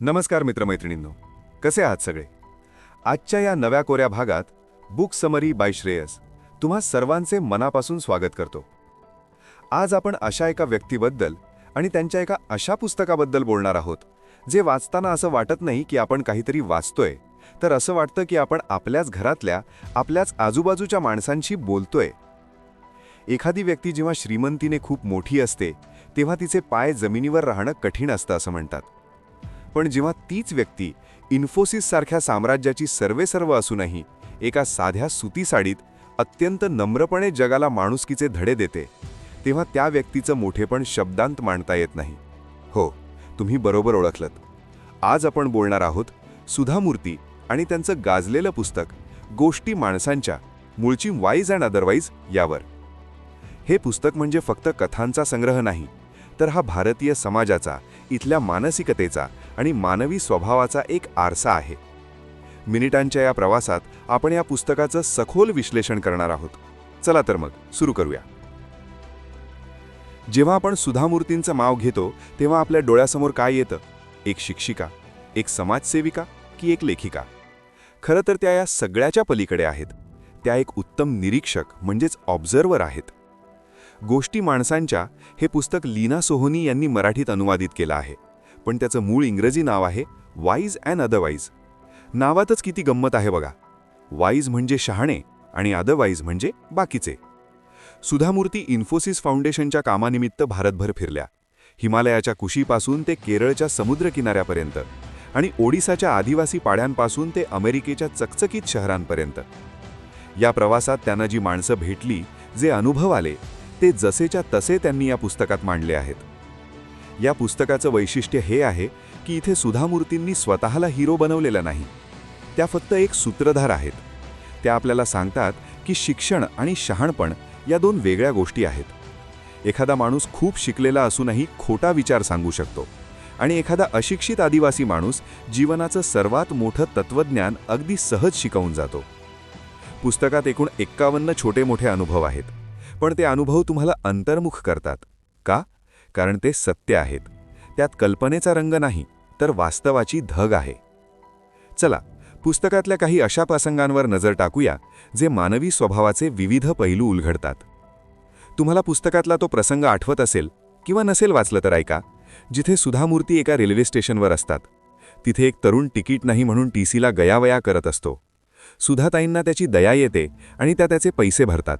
नमस्कार मित्रमैत्रिणींनो कसे आहात सगळे? आजच्या या नव्या कोऱ्या भागात बुक समरी बाय श्रेयस तुम्हा सर्वांचे मनापासून स्वागत करतो. आज आपण अशा एका व्यक्तीबद्दल आणि त्यांच्या एका अशा पुस्तकाबद्दल बोलणार आहोत जे वाचताना असं वाटत नाही की आपण काहीतरी वाचतोय तर असं वाटतं की आपण आपल्याच घरातल्या आपल्याच आजूबाजूच्या माणसांशी बोलतोय. एखादी व्यक्ती जेव्हा श्रीमंतीने खूप मोठी असते तेव्हा तिचे पाय जमिनीवर राहणं कठीण असतं असं म्हणतात. पण जेव्हा तीच व्यक्ती इन्फोसिस सारख्या साम्राज्याची सर्वेसर्व असूनही एका साध्या सुती साडीत अत्यंत नम्रपणे जगाला माणुसकीचे धडे देते तेव्हा त्या व्यक्तीचं मोठेपण शब्दांत मांडता येत नाही. हो तुम्ही बरोबर ओळखलत. आज आपण बोलणार आहोत सुधामूर्ती आणि त्यांचं गाजलेलं पुस्तक गोष्टी माणसांच्या मूळची वाईज अँड अदरवाईज यावर. हे पुस्तक म्हणजे फक्त कथांचा संग्रह नाही तर हा भारतीय समाजाचा इथल्या मानसिकतेचा आणि मानवी स्वभावाचा एक आरसा आहे. मिनिटांच्या या प्रवासात आपण या पुस्तकाचं सखोल विश्लेषण करणार आहोत. चला तर मग सुरू करूया. जेव्हा आपण सुधामूर्तींचं माव घेतो तेव्हा आपल्या डोळ्यासमोर काय येतं? एक शिक्षिका एक समाजसेविका की एक लेखिका? खरं तर त्या या सगळ्याच्या पलीकडे आहेत. त्या एक उत्तम निरीक्षक म्हणजेच ऑब्झर्वर आहेत. गोष्टी माणसांच्या हे पुस्तक लीना सोहोनी यांनी मराठीत अनुवादित केलं आहे. पण त्याचं मूळ इंग्रजी नाव आहे वाईज अँड अदरवाईज नावातच किती गंमत आहे बघा. वाईज म्हणजे शहाणे आणि अदरवाईज म्हणजे बाकीचे. सुधामूर्ती इन्फोसिस फाउंडेशनच्या कामानिमित्त भारतभर फिरल्या. हिमालयाच्या कुशीपासून ते केरळच्या समुद्रकिनाऱ्यापर्यंत आणि ओडिसाच्या आदिवासी पाड्यांपासून ते अमेरिकेच्या चकचकीत शहरांपर्यंत. या प्रवासात त्यांना जी माणसं भेटली जे अनुभव आले ते जसेच्या तसे त्यांनी या पुस्तकात मांडले आहेत. या पुस्तकाचं वैशिष्ट्य हे आहे की इथे सुधामूर्तींनी स्वतःला हिरो बनवलेला नाही. त्या फक्त एक सूत्रधार आहेत. त्या आपल्याला सांगतात की शिक्षण आणि शहाणपण या दोन वेगळ्या गोष्टी आहेत. एखादा माणूस खूप शिकलेला असूनही खोटा विचार सांगू शकतो आणि एखादा अशिक्षित आदिवासी माणूस जीवनाचं सर्वात मोठं तत्त्वज्ञान अगदी सहज शिकवून जातो. पुस्तकात एकूण एक्कावन्न छोटे मोठे अनुभव आहेत. पण ते अनुभव तुम्हाला अंतर्मुख करतात. का? कारण ते सत्य आहेत. त्यात कल्पनेचा रंग नाही तर वास्तवाची धग आहे. चला पुस्तकातल्या काही अशा प्रसंगांवर नजर टाकूया जे मानवी स्वभावाचे विविध पैलू उलघडतात. तुम्हाला पुस्तकातला तो प्रसंग आठवत असेल किंवा नसेल वाचलं तर ऐका जिथे सुधामूर्ती एका रेल्वे स्टेशनवर असतात. तिथे एक तरुण तिकीट नाही म्हणून टी सीला गयावया करत असतो. सुधाताईंना त्याची दया येते आणि त्या त्याचे पैसे भरतात.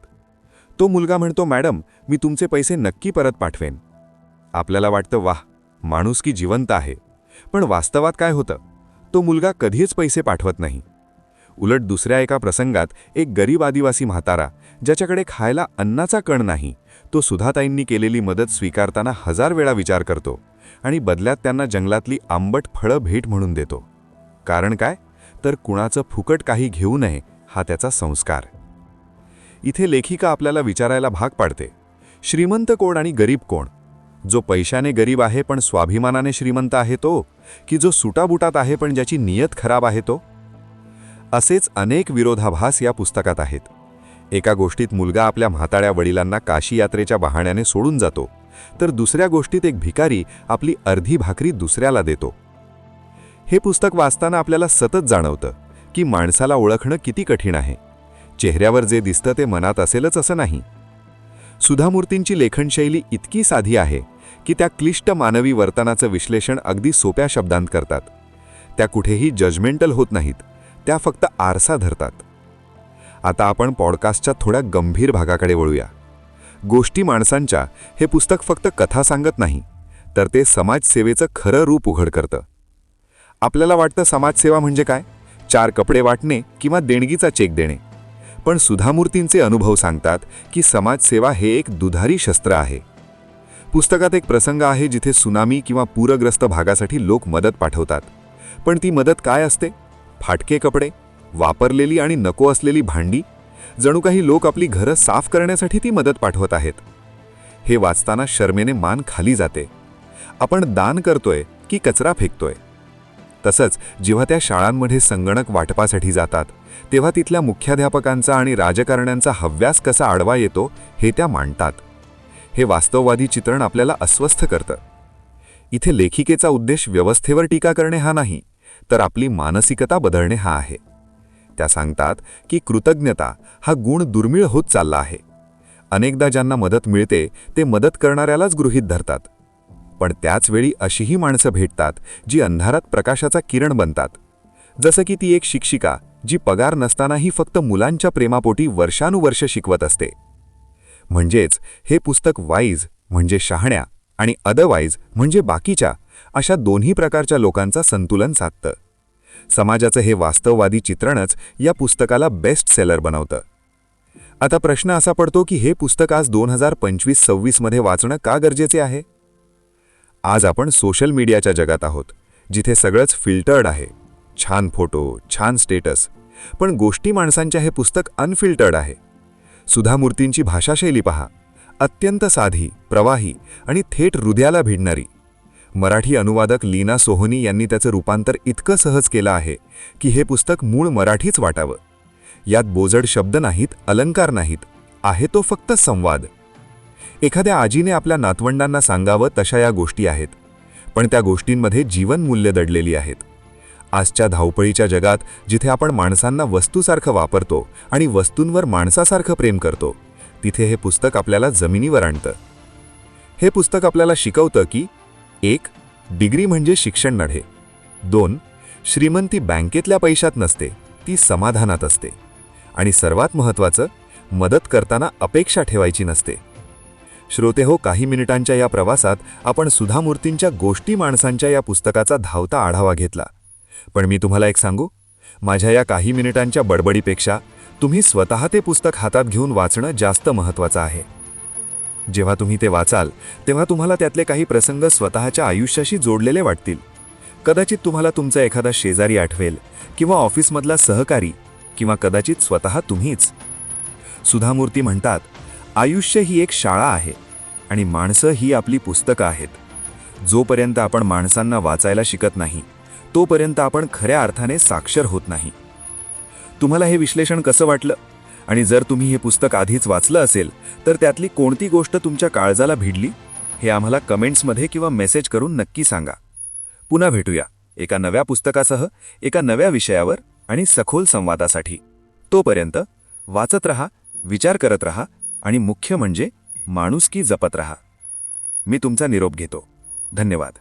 तो मुलगा म्हणतो मॅडम मी तुमचे पैसे नक्की परत पाठवेन. आपल्याला वाटतं वाह माणूस की जिवंत आहे. पण वास्तवात काय होतं? तो मुलगा कधीच पैसे पाठवत नाही. उलट दुसऱ्या एका प्रसंगात एक गरीब आदिवासी म्हातारा ज्याच्याकडे खायला अन्नाचा कण नाही तो सुधाताईंनी केलेली मदत स्वीकारताना हजार वेळा विचार करतो आणि बदल्यात त्यांना जंगलातली आंबट फळं भेट म्हणून देतो. कारण काय? तर कुणाचं फुकट काही घेऊ नये हा त्याचा संस्कार. इथे लेखिका आपल्याला विचारायला भाग पाडते. श्रीमंत कोण आणि गरीब कोण? जो पैशाने गरीब आहे पण स्वाभिमानाने श्रीमंत आहे तो? की जो सुटाबुटात आहे पण ज्याची नियत खराब आहे तो? असेच अनेक विरोधाभास या पुस्तकात आहेत. एका गोष्टीत मुलगा आपल्या म्हाताळ्या वडिलांना काशी यात्रेच्या बहाण्याने सोडून जातो तर दुसऱ्या गोष्टीत एक भिकारी आपली अर्धी भाकरी दुसऱ्याला देतो. हे पुस्तक वाचताना आपल्याला सतत जाणवतं की माणसाला ओळखणं किती कठीण आहे. चेहऱ्यावर जे दिसतं ते मनात असेलच असं नाही. सुधामूर्तींची लेखनशैली इतकी साधी आहे की त्या क्लिष्ट मानवी वर्तनाचं विश्लेषण अगदी सोप्या शब्दांत करतात. त्या कुठेही जजमेंटल होत नाहीत त्या फक्त आरसा धरतात. आता आपण पॉडकास्टच्या थोड्या गंभीर भागाकडे वळूया. गोष्टी माणसांच्या हे पुस्तक फक्त कथा सांगत नाही तर ते समाजसेवेचं खरं रूप उघड करतं. आपल्याला वाटतं समाजसेवा म्हणजे काय? चार कपडे वाटणे किंवा देणगीचा चेक देणे. पण सुधामूर्तींचे अनुभव सांगतात की समाजसेवा हे एक दुधारी शस्त्र आहे. पुस्तकात एक प्रसंग आहे जिथे सुनामी किंवा पूरग्रस्त भागासाठी लोक मदत पाठवतात. पण ती मदत काय असते? फाटके कपडे वापरलेली आणि नको असलेली भांडी? जणू काही लोक आपली घरं साफ करण्यासाठी ती मदत पाठवत आहेत. हे वाचताना शर्मेने मान खाली जाते. आपण दान करतोय की कचरा फेकतोय? तसंच जेव्हा त्या शाळांमध्ये संगणक वाटपासाठी जातात तेव्हा तिथल्या मुख्याध्यापकांचा आणि राजकारण्यांचा हव्यास कसा आडवा येतो हे त्या मांडतात. हे वास्तववादी चित्रण आपल्याला अस्वस्थ करतं. इथे लेखिकेचा उद्देश व्यवस्थेवर टीका करणे हा नाही तर आपली मानसिकता बदलणे हा आहे. त्या सांगतात की कृतज्ञता हा गुण दुर्मिळ होत चालला आहे. अनेकदा ज्यांना मदत मिळते ते मदत करणाऱ्यालाच गृहीत धरतात. पण त्याचवेळी अशीही माणसं भेटतात जी अंधारात प्रकाशाचा किरण बनतात. जसं की ती एक शिक्षिका जी पगार नसतानाही फक्त मुलांच्या प्रेमापोटी वर्षानुवर्ष शिकवत असते. म्हणजेच हे पुस्तक वाईज म्हणजे शहाण्या आणि अदरवाईज म्हणजे बाकीच्या अशा दोन्ही प्रकारच्या लोकांचा संतुलन साधतं. समाजाचं हे वास्तववादी चित्रणच या पुस्तकाला बेस्ट सेलर बनवतं. आता प्रश्न असा पडतो की हे पुस्तक आज दोन हजार पंचवीस सव्वीसमध्ये वाचणं का गरजेचे आहे? आज आपण सोशल मीडियाच्या जगात आहोत जिथे सगळंच फिल्टर्ड आहे. छान फोटो छान स्टेटस पण गोष्टी माणसांच्या हे पुस्तक अनफिल्टर्ड आहे. सुधा मूर्तींची भाषाशैली पहा. अत्यंत साधी प्रवाही आणि थेट हृदयाला भिडणारी. मराठी अनुवादक लीना सोहोनी यांनी त्याचं रूपांतर इतकं सहज केलं आहे की हे पुस्तक मूळ मराठीच वाटावं. यात बोजड शब्द नाहीत अलंकार नाहीत आहे तो फक्त संवाद. एखाद्या आजीने आपल्या नातवंडांना सांगावं तशा या गोष्टी आहेत पण त्या गोष्टींमध्ये जीवनमूल्य दडलेली आहेत. आजच्या धावपळीच्या जगात जिथे आपण माणसांना वस्तूसारखं वापरतो आणि वस्तूंवर माणसासारखं प्रेम करतो तिथे हे पुस्तक आपल्याला जमिनीवर आणतं. हे पुस्तक आपल्याला शिकवतं की एक डिग्री म्हणजे शिक्षण नढे दोन श्रीमंती बँकेतल्या पैशात नसते ती समाधानात असते. आणि सर्वात महत्त्वाचं मदत करताना अपेक्षा ठेवायची नसते. श्रोते हो काही मिनिटांच्या या प्रवासात आपण सुधा मूर्तींच्या गोष्टी माणसांच्या या पुस्तकाचा धावता आढावा घेतला. पण मी तुम्हाला एक सांगू. माझ्या या काही मिनिटांच्या बडबडीपेक्षा तुम्ही स्वतः ते पुस्तक हातात घेऊन वाचणं जास्त महत्त्वाचं आहे. जेव्हा तुम्ही ते वाचाल तेव्हा तुम्हाला त्यातले काही प्रसंग स्वतःच्या आयुष्याशी जोडलेले वाटतील. कदाचित तुम्हाला तुमचा एखादा शेजारी आठवेल किंवा ऑफिसमधला सहकारी किंवा कदाचित स्वतः तुम्हीच. सुधामूर्ती म्हणतात आयुष्य ही एक शाळा आहे आणि माणसं ही आपली पुस्तकं आहेत. जोपर्यंत आपण माणसांना वाचायला शिकत नाही तोपर्यंत आपण खऱ्या अर्थाने साक्षर होत नाही. तुम्हाला हे विश्लेषण कसं वाटलं? आणि जर तुम्ही हे पुस्तक आधीच वाचलं असेल तर त्यातली कोणती गोष्ट तुमच्या काळजाला भिडली? हे आम्हाला कमेंट्समध्ये किंवा मेसेज करून नक्की सांगा. पुन्हा भेटूया एका नव्या पुस्तकासह एका नव्या विषयावर आणि सखोल संवादासाठी. तोपर्यंत वाचत रहा विचार करत रहा आणि मुख्य म्हणजे माणुसकी जपत रहा. मी तुमचा निरोप घेतो. धन्यवाद.